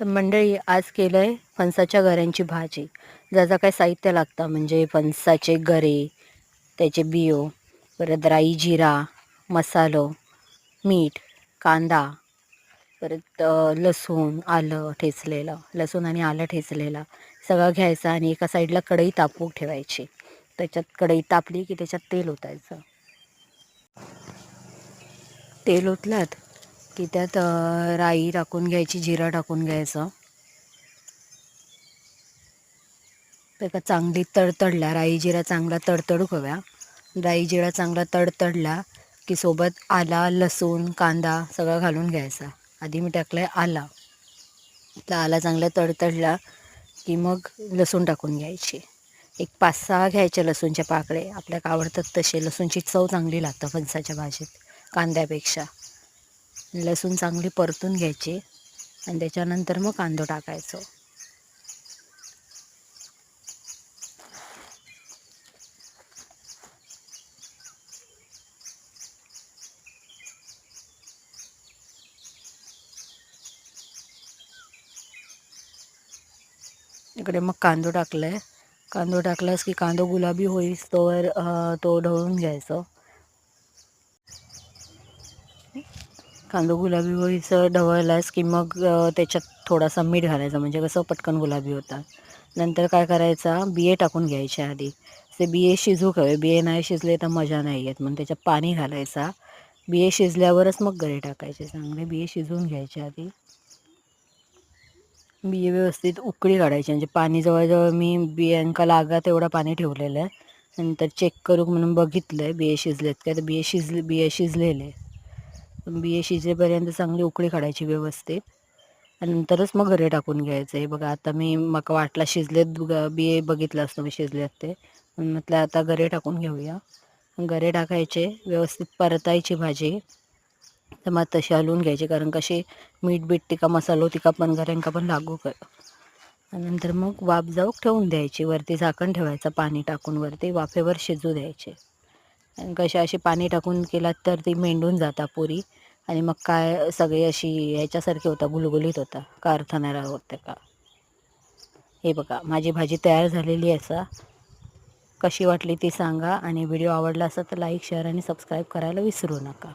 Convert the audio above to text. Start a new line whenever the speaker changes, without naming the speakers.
तर मंडळी आज केलं आहे फणसाच्या गऱ्यांची भाजी. ज्याचं काय साहित्य लागतं म्हणजे फणसाचे गरे त्याचे बियो परत राई जिरा मसालो मीठ कांदा परत लसूण आलं ठेचलेलं लसूण आणि आलं ठेचलेलं. सगळं घ्यायचं आणि एका साईडला कढई तापवू ठेवायची. त्याच्यात कढई तापली की त्याच्यात तेल ओतायचं. तेल ओतलात की त्यात राई टाकून घ्यायची जिरा टाकून घ्यायचं. ते का चांगली तडतडल्या राई जिरा चांगला तडतडू हव्या राई जिरा चांगला तडतडला की सोबत आला लसूण कांदा सगळं घालून घ्यायचा. आधी मी टाकलाय आला. तर आला चांगला तडतडला की मग लसूण टाकून घ्यायची. एक पाच सहा घ्यायचे लसूणचे पाकळे. आपल्याला आवडतात तसे. लसूणची चव चांगली लागतं फणसाच्या भाजीत कांद्यापेक्षा. लसूण चांगली परतून घ्यायची आणि त्याच्यानंतर मग कांदो टाकायचो. इकडे मग कांदो टाकलाय. कांदो टाकलास की कांदो गुलाबी होईस तोवर तो ढवळून घ्यायचं. कांदो गुलाबी होईस ढवळलास की मग त्याच्यात थोडासा मीठ घालायचा म्हणजे कसं पटकन गुलाबी होतात. नंतर काय करायचा बिये टाकून घ्यायचे आधी. ते बिये शिजू हवे बिये नाही शिजले तर मजा नाही येत. म्हणून त्याच्यात पाणी घालायचा. बिये शिजल्यावरच मग घरी टाकायचे. चांगले बिये शिजवून घ्यायचे आधी. बिये व्यवस्थित उकळी काढायची. म्हणजे पाणी जवळजवळ मी बियांका लागा तेवढं पाणी ठेवलेलं आहे. नंतर चेक करू म्हणून बघितलं आहे बिये शिजलेत काय? तर बिये शिजले बिये शिजलेले. बिये शिजेपर्यंत चांगली उकळी काढायची व्यवस्थित. आणि नंतरच मग गरे टाकून घ्यायचं. हे बघा आता मी मका वाटला शिजलेत बिये बघितलं असतं मी शिजलेत ते. म्हटलं आता गरे टाकून घेऊया. गरे टाकायचे व्यवस्थित परतायची भाजी. तर मग तशी हलवून घ्यायची कारण कशी मीठ बीठ टिका मसालो तिका पण घऱ्यांका पण लागू कर. नंतर मग वाफ जाऊक ठेवून द्यायची. वरती झाकण ठेवायचं पाणी टाकून वरती वाफेवर शिजू द्यायचे. आणि कशी अशी पाणी टाकून केलात तर ती मेंढून जाता पुरी. आणि मग काय सगळी अशी ह्याच्यासारखी होता गुलगुलीत होता का अर्थ नाही होते का? हे बघा माझी भाजी तयार झालेली आहे असा कशी वाटली ती सांगा आणि व्हिडिओ आवडला असेल तर लाईक शेअर आणि सबस्क्राईब करायला विसरू नका.